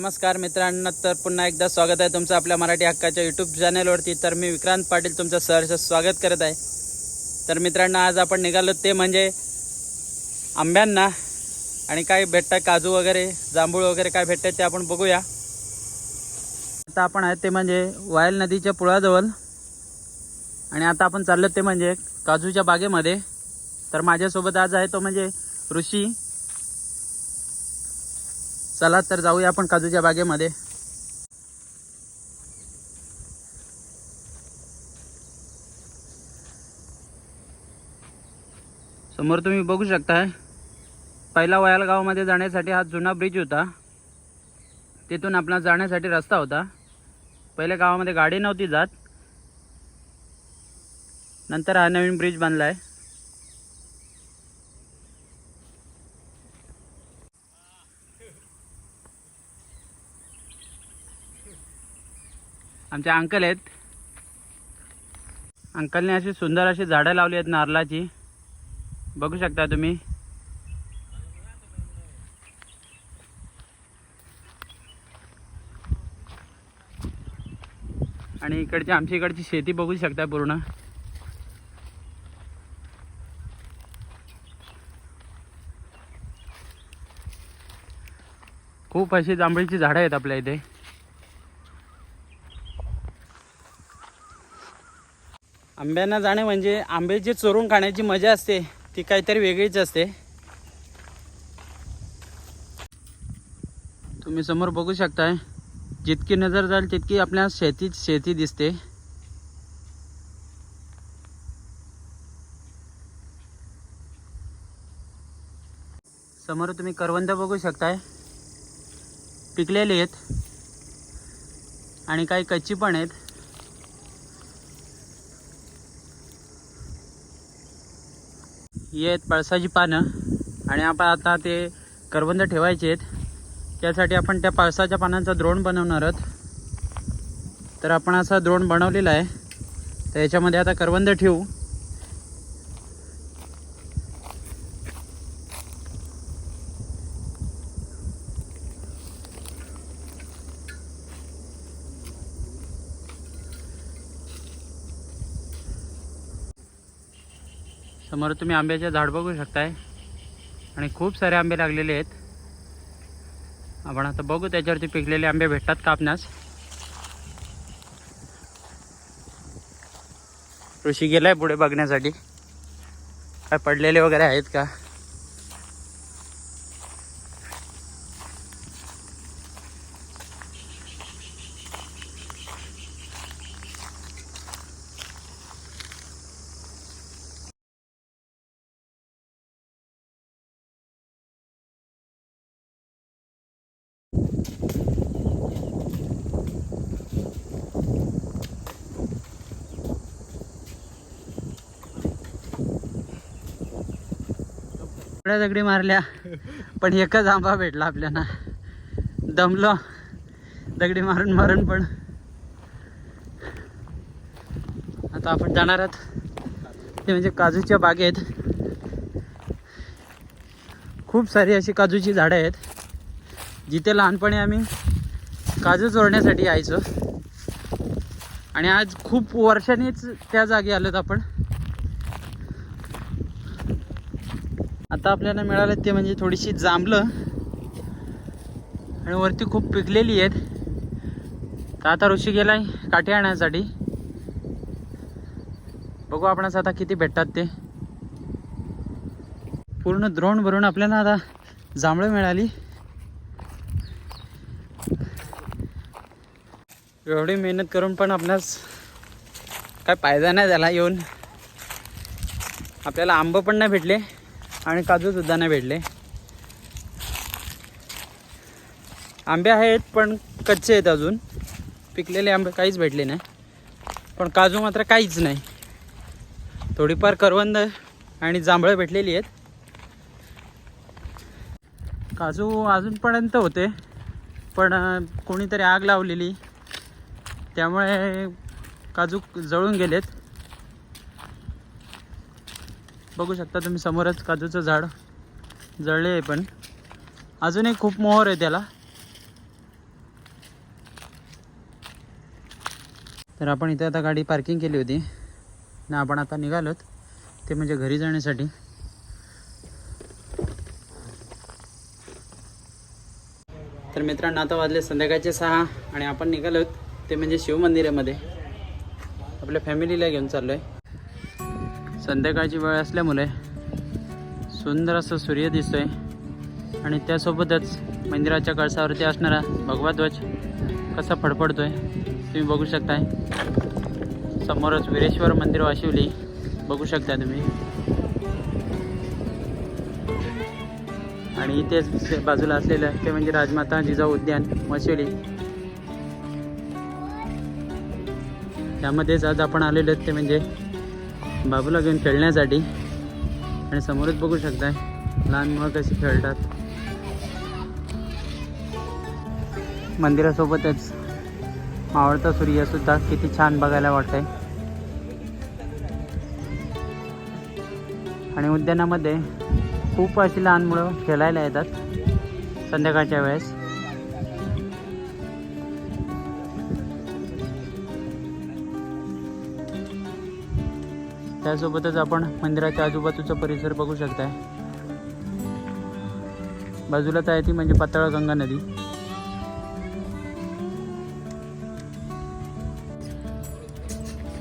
नमस्कार मित्रांनो तर पुन्हा एकदा स्वागत आहे तुमचं आपल्या मराठी हक्काच्या यूट्यूब चॅनलवरती तर मी विक्रांत पाटील तुमचं सहर्ष स्वागत करत आहे. तर मित्रांनो आज आपण निघालो ते म्हणजे आंब्यांना आणि काय भेटतं काजू वगैरे जांभूळ वगैरे काय भेटतं ते आपण बघूया. आता आपण आहे ते म्हणजे वायल नदीच्या पुळाजवळ. आणि आता आपण चाललो ते म्हणजे काजूच्या बागेमध्ये. तर माझ्यासोबत आज आहे तो म्हणजे ऋषी. चला तर जाऊया आपण काजूच्या बागेमध्ये. समोर तुम्ही बघू शकताय पहिला वयाल गावामध्ये जाण्यासाठी हा जुना ब्रिज होता. तिथून आपला जाण्यासाठी रस्ता होता. पहिल्या गावामध्ये गाडी नव्हती जात. नंतर हा नवीन ब्रिज बांधला आहे आमचे अंकल आहेत. अंकलने अशी सुंदर अशी झाडं लावली आहेत नारळाची. बघू शकता तुम्ही. आणि इकडची आमच्या इकडची शेती बघू शकता पूर्ण. खूप अशी जांभळीची झाडं आहेत आपल्या इथे. आंब्यांना जाणे म्हणजे आंबे जे चोरून खाण्याची मजा असते ती काहीतरी वेगळीच असते. तुम्ही समोर बघू शकताय जितकी नजर जाईल तितकी आपल्या शेतीच शेती दिसते. समोर तुम्ही करवंद बघू शकताय. पिकलेले आहेत. आणि काही कच्ची पण आहेत. ही आहेत पळसाची पानं. आणि आपण आता ते करवंद ठेवायचे आहेत. त्यासाठी आपण त्या पळसाच्या पानांचा द्रोण बनवणार आहोत. तर आपण असा द्रोण बनवलेला आहे. तर याच्यामध्ये आता करवंद ठेवू. समोर तुम्ही आंब्याचे झाड बघू शकताय. आणि खूप सारे आंबे लागलेले आहेत. आपण आता बघू त्याच्यावरती पिकलेले आंबे भेटतात का आपणास. ऋषी गेलाय पुढे बघण्यासाठी. काय पडलेले वगैरे आहेत का? थोड्या दगडी मारल्या पण एकच आंबा भेटला आपल्याला. दमलो. दगडी मारून मारून पण. आता आपण जाणार आहोत. ते म्हणजे काजूच्या बागेत खूप सारी अशी काजूची झाडं आहेत. जिथे लहानपणी आम्ही काजू चोरण्यासाठी यायचो. आणि आज खूप वर्षांनीच त्या जागी आलोत आपण. आता आपल्याला मिळालं ते म्हणजे थोडीशी जांभलं. आणि वरती खूप पिकलेली आहेत. तर आता ऋषी गेलाय काठी आणण्यासाठी बघू आपणास आता किती भेटतात ते. पूर्ण द्रोण भरून आपल्याला आता जांभळं मिळाली. एवढी मेहनत करून पण आपणास काय फायदा नाही झाला येऊन. आपल्याला आंब पण नाही भेटले. आणि काजूसुद्धा नाही भेटले. आंबे आहेत पण कच्चे आहेत अजून. पिकलेले आंबे काहीच भेटले नाही. पण काजू मात्र काहीच नाही. थोडीफार करवंद आणि जांभळं भेटलेली आहेत. काजू अजूनपर्यंत होते पण कोणीतरी आग लावलेली. त्यामुळे काजू जळून गेलेत. बघू शकता तुम्ही समोरच काजूचं झाड जळले आहे पण. अजूनही खूप मोहर आहे त्याला. तर आपण इथे आता गाडी पार्किंग केली होती. ना आपण आता निघालोत. ते म्हणजे घरी जाण्यासाठी. तर मित्रांनो आता वाजले संध्याकाळचे सहा आणि आपण निघालोत. ते म्हणजे शिवमंदिरामध्ये आपल्या फॅमिलीला घेऊन चाललो आहे संध्याकाळची वेळ असल्यामुळे सुंदर असं सूर्य दिसतोय. आणि त्यासोबतच मंदिराच्या कळसावरती असणारा भगवा ध्वज कसा फडफडतोय तुम्ही बघू शकताय. समोरच वीरेश्वर मंदिर वाशिवली बघू शकता तुम्ही. आणि इथेच बाजूला असलेलं ते म्हणजे राजमाता जिजाऊ उद्यान वाशिवली. त्यामध्येच आज आपण आलेलो ते म्हणजे बाबूला घेऊन खेळण्यासाठी. आणि समोरच बघू शकताय लहान मुलं कशी खेळतात. मंदिरासोबतच आवडता सूर्य सुद्धा किती छान बघायला वाटतंय. आणि उद्यानामध्ये खूप अशी लहान मुलं खेळायला येतात संध्याकाळच्या वेळेस. त्यासोबतच आपण मंदिराच्या आजूबाजूचा परिसर बघू शकताय. बाजूलाच आहे ती म्हणजे पाताळगंगा नदी.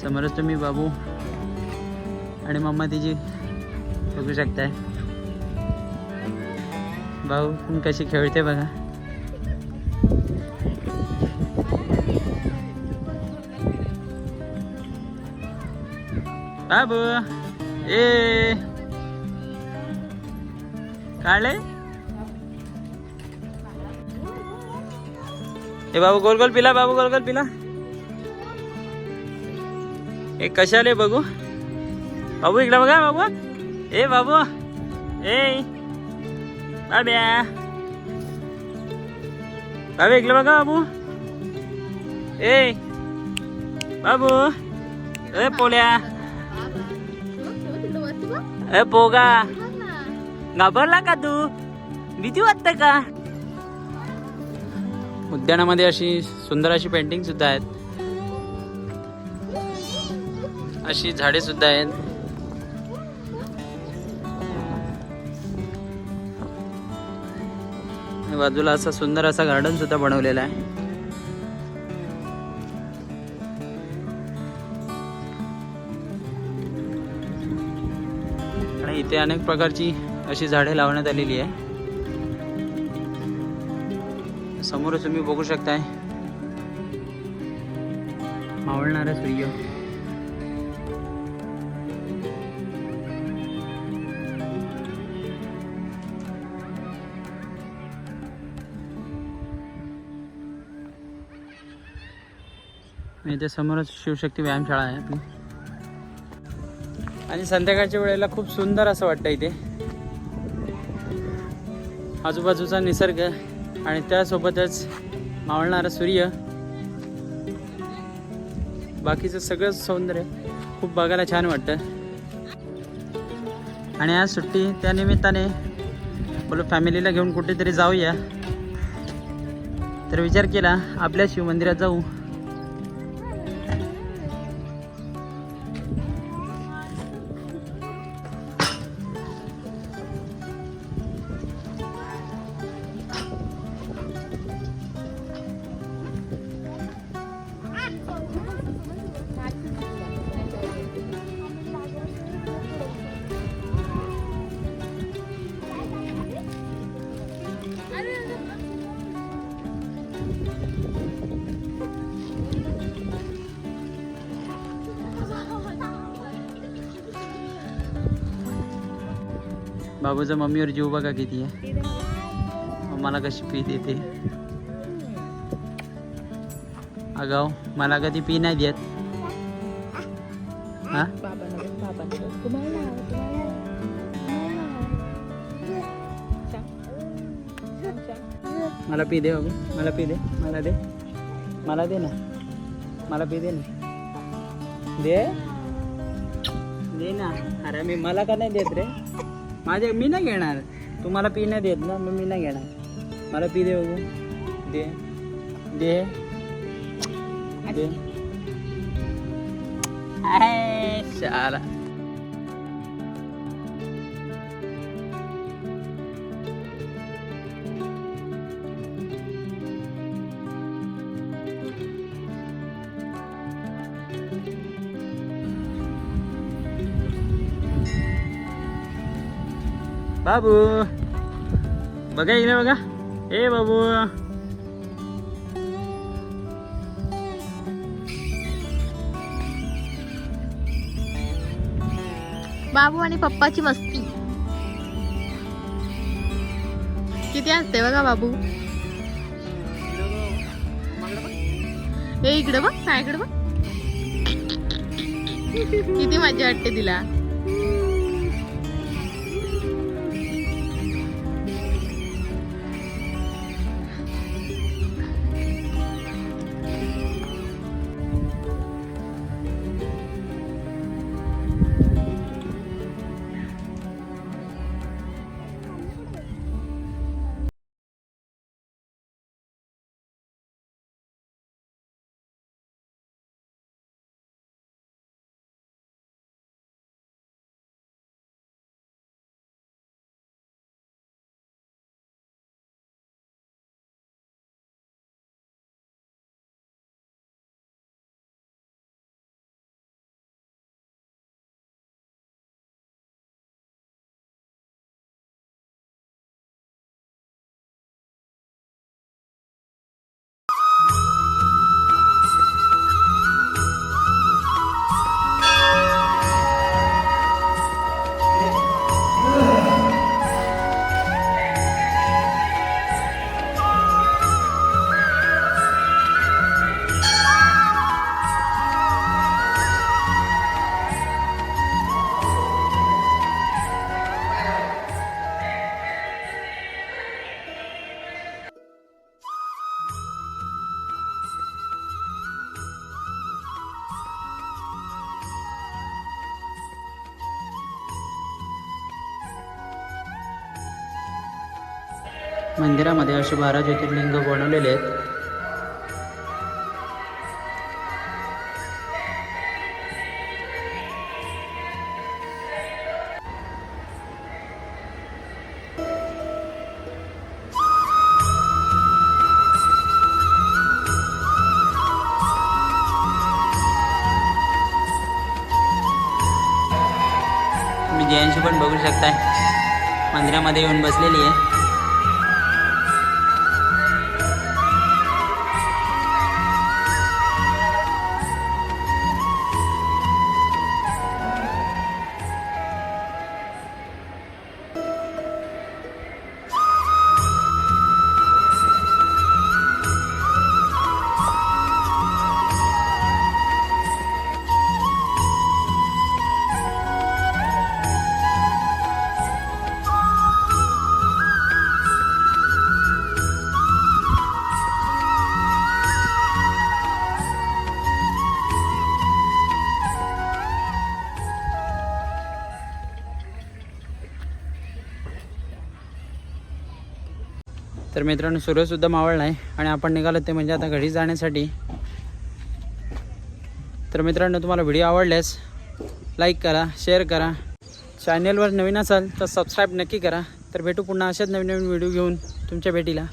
समोरच तुम्ही बाबू आणि मम्मा तिची बघू शकताय. भाऊ कशी खेळते बघा. बाबू. ए. काढले ए बाबू गोल गोल पिला बाबू गोल गोल पिला. ए कशाले बघू? बाबू इकडे बघा बाबू. ए बाबू. ए. बाब्या. बाबू इकडे बघा बाबू. ए. बाबू. ए पोल्या ए पोगा घाबरला का तू भीती वाटते का उद्यानामध्ये अशी सुंदर अशी पेंटिंग सुद्धा आहेत. अशी झाडे सुद्धा आहेत. बाजूला असा सुंदर असा गार्डन सुद्धा बनवलेला आहे. इथे अनेक प्रकारची अशी झाडे लावण्यात आलेली आहे. समोरच तुम्ही बघू शकताय. मावळणारा सूर्य. इथे समोरच शिवशक्ती व्यायामशाळा आहे आपली. आणि संध्याकाळच्या वेळेला खूप सुंदर असं वाटतं इथे. आजूबाजूचा निसर्ग आणि त्यासोबतच मावळणारा सूर्य. बाकीचं सगळंच सौंदर्य खूप बघायला छान वाटतं. आणि आज सुट्टी त्या निमित्ताने बोलो फॅमिलीला घेऊन कुठेतरी जाऊया. तर विचार केला आपल्या शिवमंदिरात जाऊ. बाबूचा मम्मीवर जीव बघा किती आहे. मला कशी पी देते अगाव मला कधी पी नाही देत. हा? मला पी दे बाबू मला पी दे मला दे. मला दे ना. मला पी दे ना. दे. दे ना. अरे मी मला का नाही देत रे? माझे मी नाही घेणार. तुम्हाला पी नाही देत ना मग मी नाही घेणार. मला पी दे बघू दे. दे. दे. शाला. बाबू. बघा इकडे बघा. ए बाबू. बाबू आणि पप्पाची मस्ती. किती असते बघा बाबू. हे इकडे बघ इकडं बघ. किती मजा वाटते तिला. मंदिरामध्ये असे बारा ज्योतिर्लिंग बनवलेले आहेत. तुम्ही जयंशी पण बघू शकताय. मंदिरामध्ये येऊन बसलेली आहे. तर मित्रांनो सूर्यसुद्धा मावळला आहे आणि आपण निघालो ते म्हणजे आता घरी जाण्यासाठी. तर मित्रांनो तुम्हाला व्हिडिओ आवडल्यास लाईक करा शेअर करा. चॅनेलवर नवीन असाल तर सबस्क्राईब नक्की करा. तर भेटू पुन्हा अशाच नवीन नवीन व्हिडिओ घेऊन तुमच्या भेटीला.